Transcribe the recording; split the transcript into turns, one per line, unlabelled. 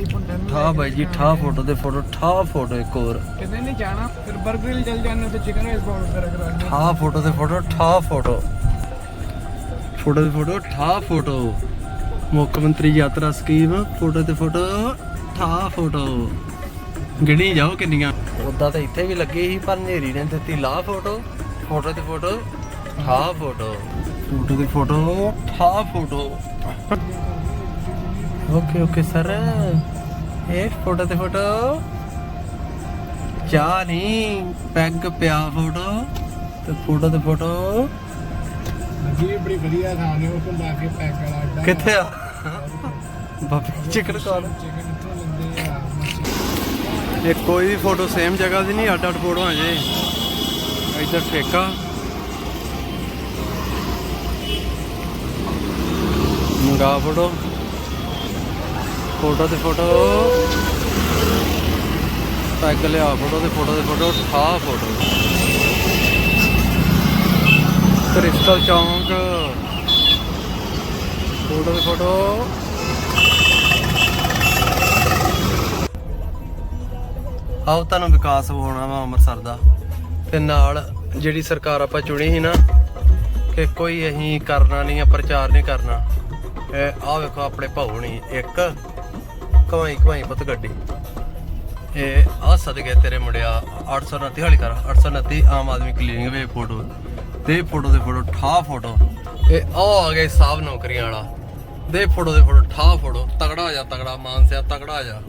IPhone 10
ਠਾ ਬਾਈ ਜੀ ਠਾ ਫੋਟੋ ਤੇ ਫੋਟੋ ਠਾ ਫੋਟੋ ਇੱਕ ਹੋਰ।
ਕਿਤੇ ਨਹੀਂ ਜਾਣਾ ਫਿਰ 버ਗਰ ਚੱਲ ਜਾਂਦੇ ਤੇ ਚਿਕਨ ਰਾਈਸ ਆਰਡਰ ਕਰਾ ਕਰਾਂਗੇ
ਠਾ ਫੋਟੋ ਤੇ ਫੋਟੋ ਠਾ ਫੋਟੋ। ਫੋਟੋ ਤੇ ਫੋਟੋ ਠਾ ਫੋਟੋ। ਮੁੱਖ ਮੰਤਰੀ ਯਾਤਰਾ ਸਕੀਮ ਫੋਟੋ ਤੇ ਫੋਟੋ ਠਾ ਫੋਟੋ। ਗਿਣੀ ਜਾਓ ਕਿੰਨੀਆਂ। ਉਦਾਂ ਤਾਂ ਇੱਥੇ ਵੀ ਲੱਗੀ ਸੀ ਪਰ ਨੇਰੀ ਨੇ ਦਿੱਤੀ ਲਾ ਫੋਟੋ। ਫੋਟੋ ਤੇ ਫੋਟੋ ਠਾ ਫੋਟੋ। ਫੋਟੋ ਤੇ ਫੋਟੋ ਠਾ ਫੋਟੋ। ਓਕੇ ਓਕੇ ਸਰ ਇਹ ਫੋਟੋ ਤੇ ਫੋਟੋ ਚਾਹ ਨਹੀਂ ਪੈਗ ਪਿਆ ਫੋਟੋ ਤੇ ਫੋਟੋ ਤੇ ਫੋਟੋ
ਜੀ ਬੜੀ ਵਧੀਆ ਥਾਂ ਨੇ ਉਹ ਲਾ ਕੇ ਪੈਕ ਵਾਲਾ ਅੱਡਾ।
ਕਿੱਥੇ ਆ? ਬਾਬੇ ਚਿਕਨ ਕਾਲ
ਚਿਕਨ ਇੱਥੋਂ ਲੈਂਦੇ ਆ
ਇਹ ਕੋਈ ਵੀ ਫੋਟੋ ਸੇਮ ਜਗ੍ਹਾ ਦੀ ਨਹੀਂ ਅੱਡ ਅੱਡ ਫੋਟੋ ਆ ਜੇ। ਇੱਧਰ ਠੇਕਾ। ਮੁੰਗਾ ਫੋਟੋ ਫੋਟੋ ਤੇ ਫੋਟੋ। ਪੈਗ ਲਿਆ ਫੋਟੋ ਤੇ ਫੋਟੋ ਤੇ ਫੋਟੋ, ਠਾ ਫੋਟੋ। ਕ੍ਰਿਸਟਲ ਚੌਂਕ। ਫੋਟੋ ਤੇ ਫੋਟੋ। ਆਓ ਤੁਹਾਨੂੰ ਵਿਕਾਸ ਹੋਣਾ ਵਾ ਅੰਮ੍ਰਿਤਸਰ ਦਾ। ਤੇ ਨਾਲ ਜਿਹੜੀ ਸਰਕਾਰ ਆਪਾਂ ਚੁਣੀ ਸੀ ਨਾ, ਕਿ ਕੋਈ ਅਸੀਂ ਕਰਨਾ ਨਹੀਂ ਆ, ਪ੍ਰਚਾਰ ਨਹੀਂ ਕਰਨਾ। ਇਹ ਆਹ ਵੇਖੋ ਆਪਣੇ ਭਾਉ ਨਹੀਂ ਇੱਕ ਕਮਾਈ ਕਮਾਈ ਪੁੱਤ ਗੱਡੀ। ਇਹ ਆ ਸਦਕੇ ਤੇਰੇ ਮੁੰਡਿਆ 829 ਹੌਲੀ ਕਰ 829 ਆਮ ਆਦਮੀ ਕਲੀਨਿੰਗ ਵੇ ਫੋਟੋ ਦੇ ਫੋਟੋ ਦੇ ਫੋਟੋ ਠਾ ਫੋਟੋ ਇਹ ਆ ਆ ਗਏ ਸਾਹਬ ਨੌਕਰੀਆਂ ਵਾਲਾ। ਦੇ ਫੋਟੋ ਦੇ ਫੋਟੋ ਠਾ ਫੋਟੋ ਤਗੜਾ ਹੋ ਜਾ, ਤਗੜਾ, ਮਾਨਸਿਆ ਤਗੜਾ ਹੋ ਜਾ।